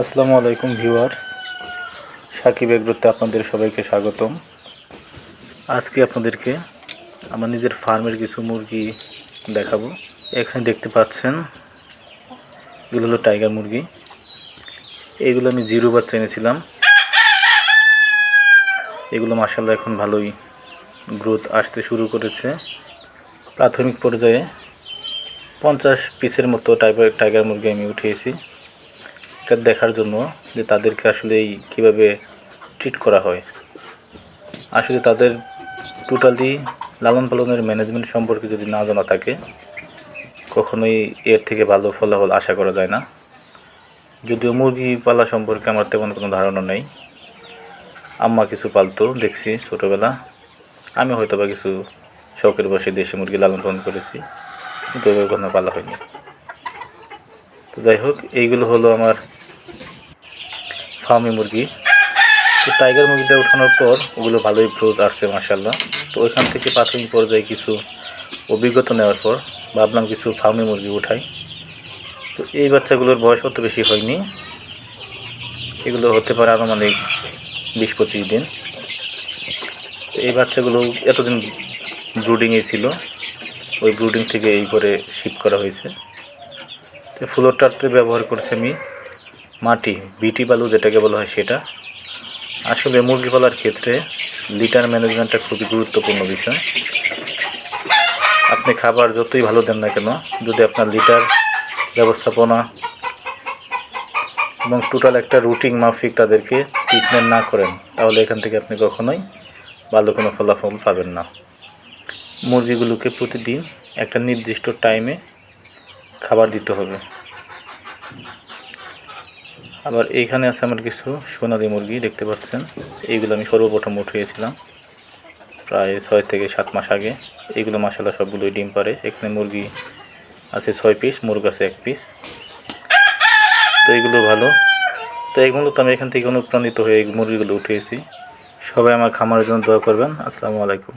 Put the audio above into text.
আসসালামু আলাইকুম ভিউয়ার্স। সাকিব এগ্রোতে আপনাদের সবাইকে স্বাগতম। আজকে আপনাদেরকে আমার নিজের ফার্মের কিছু মুরগি দেখাবো। এখানে দেখতে পাচ্ছেন, এগুলো হলো টাইগার মুরগি। এগুলো আমি জিরো বাচ্চা এনেছিলাম। এগুলো মাসাল্লাহ এখন ভালোই গ্রোথ আসতে শুরু করেছে। প্রাথমিক পর্যায়ে পঞ্চাশ পিসের মতো টাইপের টাইগার মুরগি আমি উঠিয়েছি। এটা দেখার জন্য যে তাদেরকে আসলে এই কীভাবে ট্রিট করা হয়। আসলে তাদের টোটালি লালন পালনের ম্যানেজমেন্ট সম্পর্কে যদি না জানা থাকে, কখনোই এর থেকে ভালো ফলাফল আশা করা যায় না। যদিও মুরগি পালা সম্পর্কে আমার তেমন কোনো ধারণা নেই। আম্মা কিছু পালতো, দেখছি ছোটোবেলা। আমি হয়তো বা কিছু শখের বসে দেশি মুরগি লালন পালন করেছি, কিন্তু ওইভাবে কোনো পালা হয়নি। তো যাই হোক, এইগুলো হলো আমার ফার্মি মুরগি। তো টাইগার মুরগিটা ওঠানোর পর ওগুলো ভালোই গ্রোথ আসছে মাসাল্লাহ তো ওইখান থেকে প্রাথমিক পর্যায়ে কিছু অভিজ্ঞতা নেওয়ার পর ভাবলাম কিছু ফার্মি মুরগি উঠাই। তো এই বাচ্চাগুলোর বয়স অত বেশি হয়নি। এগুলো হতে পারে আরও আনুমানিক বিশ পঁচিশ দিন। এই বাচ্চাগুলো এতদিন ব্রুডিংয়ে ছিল। ওই ব্রুডিং থেকে এই করে শিফট করা হয়েছে। তো ফ্লোরটাতে ব্যবহার করছি আমি। মাটি, বিটি বালু যেটাকে বলা হয় সেটা। আসলে মুরগি পালার ক্ষেত্রে লিটার ম্যানেজমেন্টটা খুবই গুরুত্বপূর্ণ বিষয়। আপনি খাবার যতই ভালো দেন না কেন, যদি আপনার লিটার ব্যবস্থাপনা এবং টোটাল একটা রুটিন মাফিক তাদেরকে ট্রিটমেন্ট না করেন, তাহলে এখান থেকে আপনি কখনোই ভালো কোনো ফলাফল পাবেন না। মুরগিগুলোকে প্রতিদিন একটা নির্দিষ্ট টাইমে খাবার দিতে হবে। আবার এইখানে আছে আমার কিছু সোনালি মুরগি, দেখতে পাচ্ছেন? এইগুলো আমি সর্বপ্রথম উঠিয়েছিলাম প্রায় ছয় থেকে সাত মাস আগে। এইগুলো মশালা সবগুলোই ডিম পারে এখানে মুরগি আছে ছয় পিস মুরগ আছে এক পিস তো এইগুলো ভালো। তো এইগুলো তো আমি এখান থেকে অনুপ্রাণিত হয়ে এই মুরগিগুলো উঠিয়েছি। সবাই আমার খামারের জন্য দোয়া করবেন। আসসালামু আলাইকুম।